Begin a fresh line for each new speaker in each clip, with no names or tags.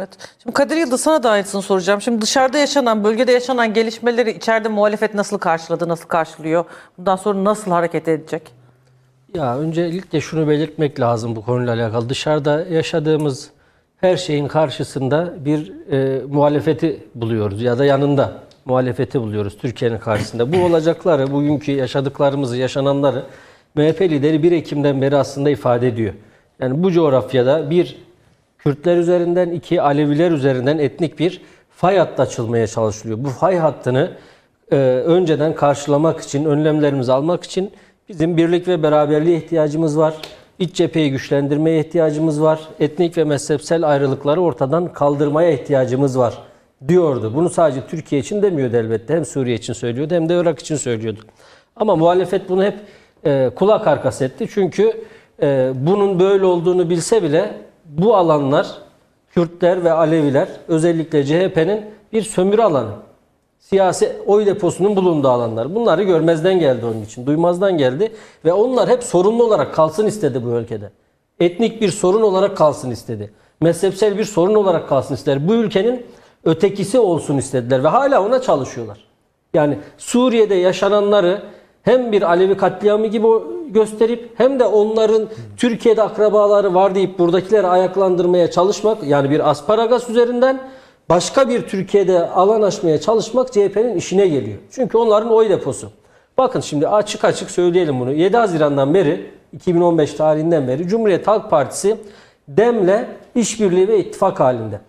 Evet. Şimdi Kadir Yıldız sana da aynısını soracağım. Şimdi dışarıda yaşanan, bölgede yaşanan gelişmeleri içeride muhalefet nasıl karşıladı, nasıl karşılıyor? Bundan sonra nasıl hareket edecek?
Ya öncelikle şunu belirtmek lazım bu konuyla alakalı. Dışarıda yaşadığımız her şeyin karşısında bir e, muhalefeti buluyoruz ya da yanında muhalefeti buluyoruz Türkiye'nin karşısında. Bu olacakları, bugünkü yaşadıklarımızı, yaşananları MHP lideri 1 Ekim'den beri aslında ifade ediyor. Yani bu coğrafyada bir Kürtler üzerinden, iki Aleviler üzerinden etnik bir fay hattı açılmaya çalışılıyor. Bu fay hattını e, önceden karşılamak için, önlemlerimizi almak için bizim birlik ve beraberliğe ihtiyacımız var. İç cepheyi güçlendirmeye ihtiyacımız var. Etnik ve mezhepsel ayrılıkları ortadan kaldırmaya ihtiyacımız var diyordu. Bunu sadece Türkiye için demiyordu elbette. Hem Suriye için söylüyordu hem de Irak için söylüyordu. Ama muhalefet bunu hep e, kulak arkası etti. Çünkü e, bunun böyle olduğunu bilse bile bu alanlar Kürtler ve Aleviler özellikle CHP'nin bir sömürü alanı. Siyasi oy deposunun bulunduğu alanlar. Bunları görmezden geldi onun için. Duymazdan geldi. Ve onlar hep sorunlu olarak kalsın istedi bu ülkede. Etnik bir sorun olarak kalsın istedi. Mezhepsel bir sorun olarak kalsın istediler. Bu ülkenin ötekisi olsun istediler. Ve hala ona çalışıyorlar. Yani Suriye'de yaşananları hem bir Alevi katliamı gibi gösterip hem de onların Türkiye'de akrabaları var deyip buradakileri ayaklandırmaya çalışmak yani bir asparagas üzerinden başka bir Türkiye'de alan açmaya çalışmak CHP'nin işine geliyor. Çünkü onların oy deposu. Bakın şimdi açık açık söyleyelim bunu. 7 Haziran'dan beri 2015 tarihinden beri Cumhuriyet Halk Partisi DEM'le işbirliği ve ittifak halinde.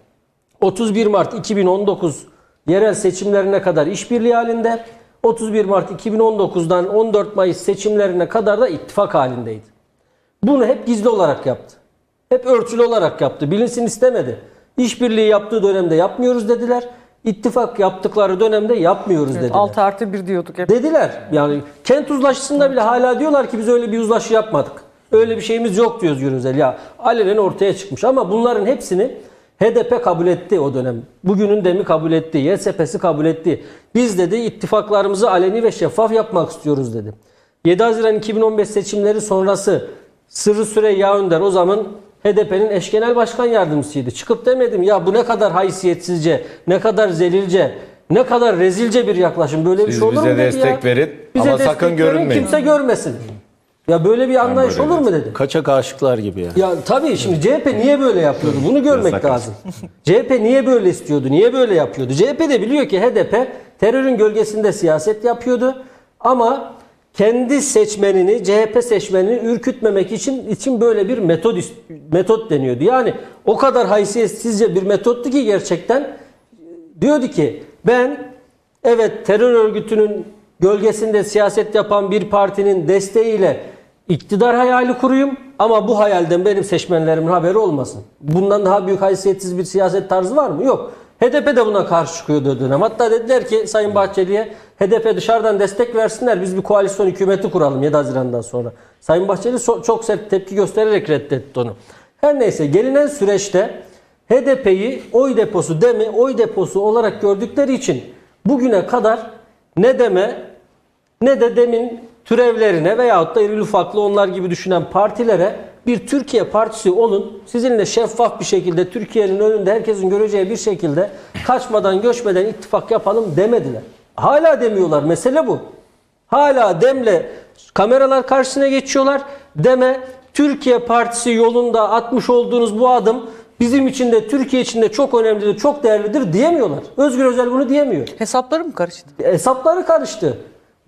31 Mart 2019 yerel seçimlerine kadar işbirliği halinde. 31 Mart 2019'dan 14 Mayıs seçimlerine kadar da ittifak halindeydi. Bunu hep gizli olarak yaptı. Hep örtülü olarak yaptı. Bilinsin istemedi. İşbirliği yaptığı dönemde yapmıyoruz dediler. İttifak yaptıkları dönemde yapmıyoruz dediler.
6 artı 1 diyorduk hep.
Dediler. Yani kent uzlaşısında bile hala diyorlar ki biz öyle bir uzlaşı yapmadık. Öyle bir şeyimiz yok diyoruz Yunusel. Ya alenen ortaya çıkmış ama bunların hepsini HDP kabul etti o dönem. Bugünün demi kabul etti. YSP'si kabul etti. Biz dedi ittifaklarımızı aleni ve şeffaf yapmak istiyoruz dedi. 7 Haziran 2015 seçimleri sonrası Sırrı Süreyya Önder o zaman HDP'nin eş genel başkan yardımcısıydı. Çıkıp demedim ya bu ne kadar haysiyetsizce, ne kadar zelilce, ne kadar rezilce bir yaklaşım. Böyle bir
Siz
şey olur mu
bize
dedi
destek
ya.
verin ama
destek
sakın
verin,
görünmeyin.
Kimse görmesin. Ya böyle bir anlayış
böyle
olur mu dedi.
Kaçak aşıklar gibi ya.
Ya tabii şimdi CHP niye böyle yapıyordu? Bunu görmek lazım. CHP niye böyle istiyordu? Niye böyle yapıyordu? CHP de biliyor ki HDP terörün gölgesinde siyaset yapıyordu. Ama kendi seçmenini, CHP seçmenini ürkütmemek için için böyle bir metot ist- metot deniyordu. Yani o kadar haysiyetsizce bir metottu ki gerçekten diyordu ki ben evet terör örgütünün gölgesinde siyaset yapan bir partinin desteğiyle iktidar hayali kuruyum ama bu hayalden benim seçmenlerimin haberi olmasın. Bundan daha büyük haysiyetsiz bir siyaset tarzı var mı? Yok. HDP de buna karşı çıkıyordu o dönem. Hatta dediler ki Sayın Bahçeli'ye HDP dışarıdan destek versinler biz bir koalisyon hükümeti kuralım 7 Haziran'dan sonra. Sayın Bahçeli so- çok sert tepki göstererek reddetti onu. Her neyse gelinen süreçte HDP'yi oy deposu deme oy deposu olarak gördükleri için bugüne kadar ne deme ne de demin türevlerine veyahut da irili ufaklı onlar gibi düşünen partilere bir Türkiye partisi olun. Sizinle şeffaf bir şekilde Türkiye'nin önünde herkesin göreceği bir şekilde kaçmadan göçmeden ittifak yapalım demediler. Hala demiyorlar. Mesele bu. Hala demle kameralar karşısına geçiyorlar. Deme Türkiye Partisi yolunda atmış olduğunuz bu adım bizim için de Türkiye için de çok önemlidir, çok değerlidir diyemiyorlar. Özgür Özel bunu diyemiyor.
Hesapları mı karıştı?
Hesapları karıştı.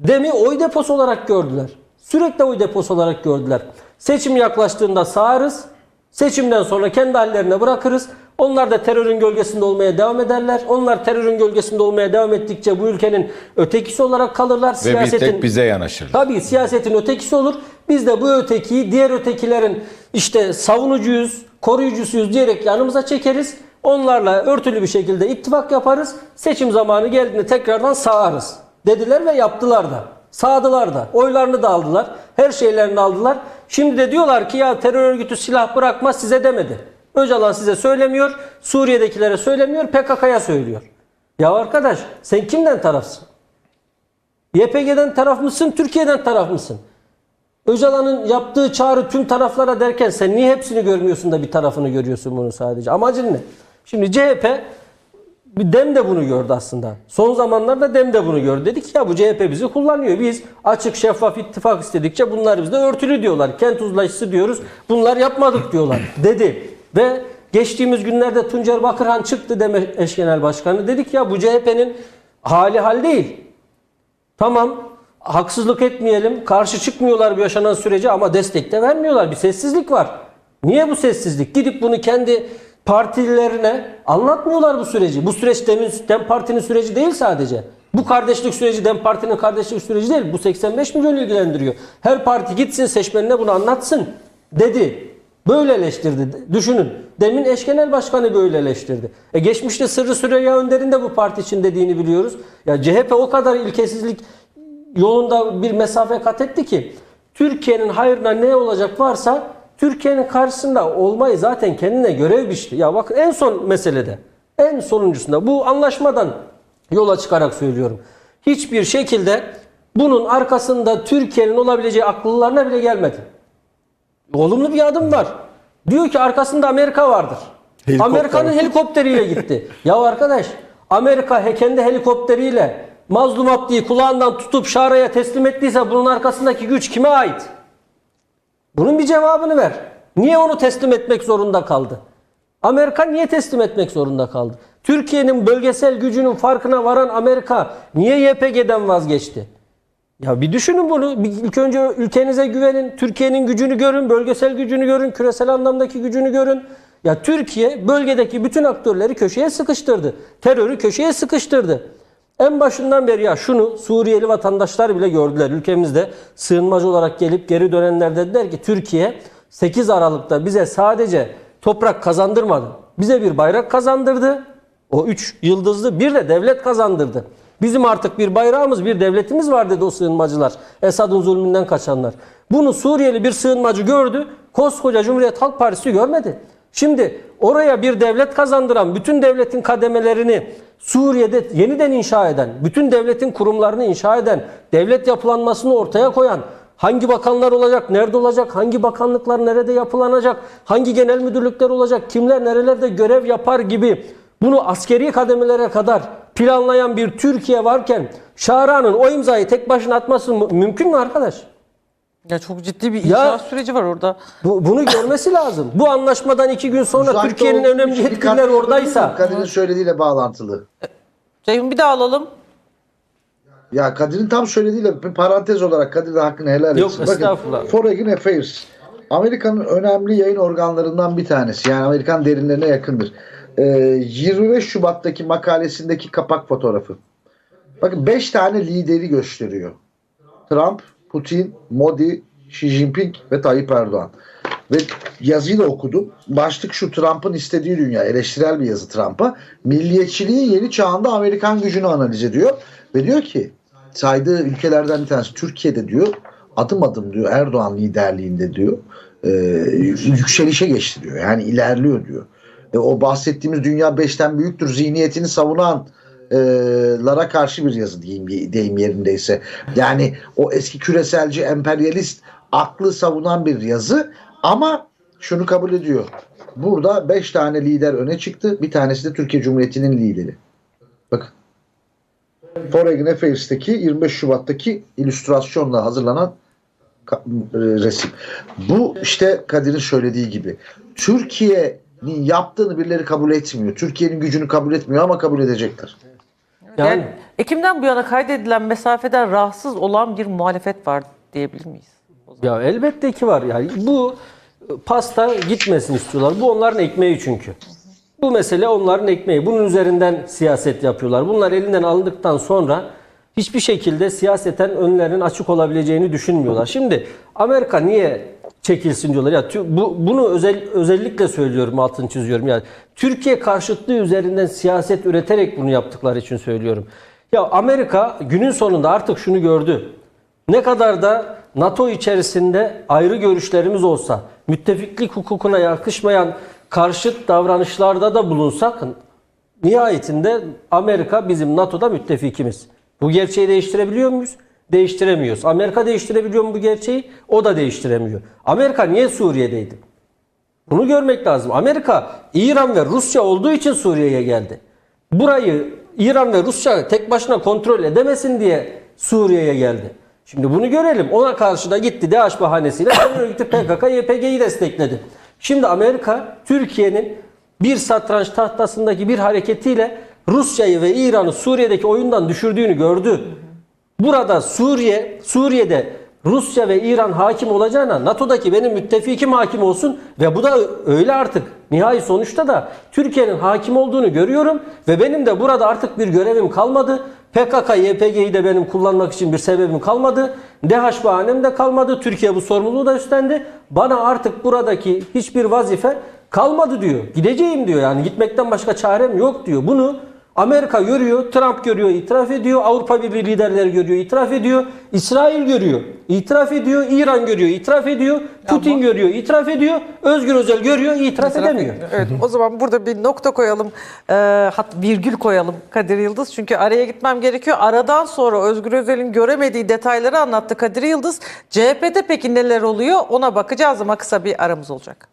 Demi oy deposu olarak gördüler. Sürekli oy deposu olarak gördüler. Seçim yaklaştığında sağarız. Seçimden sonra kendi hallerine bırakırız. Onlar da terörün gölgesinde olmaya devam ederler. Onlar terörün gölgesinde olmaya devam ettikçe bu ülkenin ötekisi olarak kalırlar.
Ve bir tek bize yanaşırlar.
Tabii siyasetin ötekisi olur. Biz de bu ötekiyi diğer ötekilerin işte savunucuyuz, koruyucusuyuz diyerek yanımıza çekeriz. Onlarla örtülü bir şekilde ittifak yaparız. Seçim zamanı geldiğinde tekrardan sağarız. Dediler ve yaptılar da. Sağdılar da. Oylarını da aldılar. Her şeylerini aldılar. Şimdi de diyorlar ki ya terör örgütü silah bırakmaz size demedi. Öcalan size söylemiyor. Suriye'dekilere söylemiyor. PKK'ya söylüyor. Ya arkadaş sen kimden tarafsın? YPG'den taraf mısın, Türkiye'den taraf mısın? Öcalan'ın yaptığı çağrı tüm taraflara derken sen niye hepsini görmüyorsun da bir tarafını görüyorsun bunu sadece? Amacın ne? Şimdi CHP Dem de bunu gördü aslında. Son zamanlarda Dem de bunu gördü. Dedik ya bu CHP bizi kullanıyor. Biz açık şeffaf ittifak istedikçe bunlar bizde örtülü diyorlar. Kent uzlaşısı diyoruz. Bunlar yapmadık diyorlar dedi. Ve geçtiğimiz günlerde Tuncer Bakırhan çıktı deme eş genel başkanı. Dedik ya bu CHP'nin hali hal değil. Tamam haksızlık etmeyelim. Karşı çıkmıyorlar bu yaşanan sürece ama destek de vermiyorlar. Bir sessizlik var. Niye bu sessizlik? Gidip bunu kendi partilerine anlatmıyorlar bu süreci. Bu süreç Dem'in, Dem Parti'nin süreci değil sadece. Bu kardeşlik süreci Dem Parti'nin kardeşlik süreci değil. Bu 85 milyon ilgilendiriyor. Her parti gitsin seçmenine bunu anlatsın dedi. Böyle eleştirdi. Düşünün. Demin eş genel başkanı böyle eleştirdi. E geçmişte Sırrı Süreyya Önder'in de bu parti için dediğini biliyoruz. Ya CHP o kadar ilkesizlik yolunda bir mesafe kat etti ki Türkiye'nin hayrına ne olacak varsa Türkiye'nin karşısında olmayı zaten kendine görev biçti. Ya bakın en son meselede, en sonuncusunda bu anlaşmadan yola çıkarak söylüyorum. Hiçbir şekilde bunun arkasında Türkiye'nin olabileceği akıllarına bile gelmedi. Olumlu bir adım var. Diyor ki arkasında Amerika vardır.
Helikopter.
Amerika'nın helikopteriyle gitti. ya arkadaş Amerika kendi helikopteriyle Mazlum Abdi'yi kulağından tutup Şara'ya teslim ettiyse bunun arkasındaki güç kime ait? Bunun bir cevabını ver. Niye onu teslim etmek zorunda kaldı? Amerika niye teslim etmek zorunda kaldı? Türkiye'nin bölgesel gücünün farkına varan Amerika niye YPG'den vazgeçti? Ya bir düşünün bunu. İlk önce ülkenize güvenin. Türkiye'nin gücünü görün, bölgesel gücünü görün, küresel anlamdaki gücünü görün. Ya Türkiye bölgedeki bütün aktörleri köşeye sıkıştırdı. Terörü köşeye sıkıştırdı. En başından beri ya şunu Suriyeli vatandaşlar bile gördüler. Ülkemizde sığınmacı olarak gelip geri dönenler dediler ki Türkiye 8 Aralık'ta bize sadece toprak kazandırmadı. Bize bir bayrak kazandırdı. O üç yıldızlı bir de devlet kazandırdı. Bizim artık bir bayrağımız, bir devletimiz var dedi o sığınmacılar. Esad'ın zulmünden kaçanlar. Bunu Suriyeli bir sığınmacı gördü. Koskoca Cumhuriyet Halk Partisi görmedi. Şimdi oraya bir devlet kazandıran, bütün devletin kademelerini Suriye'de yeniden inşa eden, bütün devletin kurumlarını inşa eden, devlet yapılanmasını ortaya koyan, hangi bakanlar olacak, nerede olacak, hangi bakanlıklar nerede yapılanacak, hangi genel müdürlükler olacak, kimler nerelerde görev yapar gibi bunu askeri kademelere kadar planlayan bir Türkiye varken Şara'nın o imzayı tek başına atması mü- mümkün mü arkadaş?
Ya çok ciddi bir
Ya-
süreci var orada.
Bu, bunu görmesi lazım. Bu anlaşmadan iki gün sonra Türkiye'nin önemli
bir
yetkililer oradaysa?
Kadir'in söylediğiyle bağlantılı.
Ceyhun bir daha alalım.
Ya Kadir'in tam söylediğiyle bir parantez olarak Kadir de hakkını helal
Yok,
etsin.
estağfurullah.
Foreign Affairs Amerika'nın önemli yayın organlarından bir tanesi. Yani Amerikan derinlerine yakındır. Ee, 25 Şubat'taki makalesindeki kapak fotoğrafı. Bakın 5 tane lideri gösteriyor. Trump, Putin, Modi, Xi Jinping ve Tayyip Erdoğan. Ve yazıyı da okudum. Başlık şu Trump'ın istediği dünya. Eleştirel bir yazı Trump'a. Milliyetçiliğin yeni çağında Amerikan gücünü analiz ediyor. Ve diyor ki saydığı ülkelerden bir tanesi Türkiye'de diyor adım adım diyor Erdoğan liderliğinde diyor e, yükselişe geçti diyor. Yani ilerliyor diyor. E, o bahsettiğimiz dünya beşten büyüktür zihniyetini savunan lara karşı bir yazı diyeyim, deyim yerindeyse. Yani o eski küreselci emperyalist aklı savunan bir yazı ama şunu kabul ediyor. Burada beş tane lider öne çıktı. Bir tanesi de Türkiye Cumhuriyeti'nin lideri. Bakın. Foreign Affairs'teki 25 Şubat'taki illüstrasyonla hazırlanan e, resim. Bu işte Kadir'in söylediği gibi. Türkiye'nin yaptığını birileri kabul etmiyor. Türkiye'nin gücünü kabul etmiyor ama kabul edecekler.
Yani,
yani
Ekim'den bu yana kaydedilen mesafeden rahatsız olan bir muhalefet var diyebilir miyiz?
ya elbette ki var. Yani bu pasta gitmesin istiyorlar. Bu onların ekmeği çünkü. Bu mesele onların ekmeği. Bunun üzerinden siyaset yapıyorlar. Bunlar elinden alındıktan sonra hiçbir şekilde siyaseten önlerinin açık olabileceğini düşünmüyorlar. Şimdi Amerika niye çekilsin diyorlar. Ya bu bunu özel özellikle söylüyorum, altını çiziyorum. Yani Türkiye karşıtlığı üzerinden siyaset üreterek bunu yaptıkları için söylüyorum. Ya Amerika günün sonunda artık şunu gördü. Ne kadar da NATO içerisinde ayrı görüşlerimiz olsa, müttefiklik hukukuna yakışmayan karşıt davranışlarda da bulunsak, nihayetinde Amerika bizim NATO'da müttefikimiz. Bu gerçeği değiştirebiliyor muyuz? Değiştiremiyoruz. Amerika değiştirebiliyor mu bu gerçeği? O da değiştiremiyor. Amerika niye Suriye'deydi? Bunu görmek lazım. Amerika, İran ve Rusya olduğu için Suriye'ye geldi. Burayı İran ve Rusya tek başına kontrol edemesin diye Suriye'ye geldi. Şimdi bunu görelim. Ona karşı da gitti DAEŞ bahanesiyle terör örgütü PKK, YPG'yi destekledi. Şimdi Amerika, Türkiye'nin bir satranç tahtasındaki bir hareketiyle Rusya'yı ve İran'ı Suriye'deki oyundan düşürdüğünü gördü. Burada Suriye, Suriye'de Rusya ve İran hakim olacağına NATO'daki benim müttefikim hakim olsun ve bu da öyle artık. Nihai sonuçta da Türkiye'nin hakim olduğunu görüyorum ve benim de burada artık bir görevim kalmadı. PKK, YPG'yi de benim kullanmak için bir sebebim kalmadı. DH bahanem de kalmadı. Türkiye bu sorumluluğu da üstlendi. Bana artık buradaki hiçbir vazife kalmadı diyor. Gideceğim diyor yani gitmekten başka çarem yok diyor. Bunu Amerika görüyor, Trump görüyor, itiraf ediyor. Avrupa Birliği liderleri görüyor, itiraf ediyor. İsrail görüyor, itiraf ediyor. İran görüyor, itiraf ediyor. Putin görüyor, itiraf ediyor. Özgür Özel görüyor, itiraf edemiyor.
Evet, o zaman burada bir nokta koyalım, e, hat virgül koyalım Kadir Yıldız. Çünkü araya gitmem gerekiyor. Aradan sonra Özgür Özel'in göremediği detayları anlattı Kadir Yıldız. CHP'de peki neler oluyor ona bakacağız ama kısa bir aramız olacak.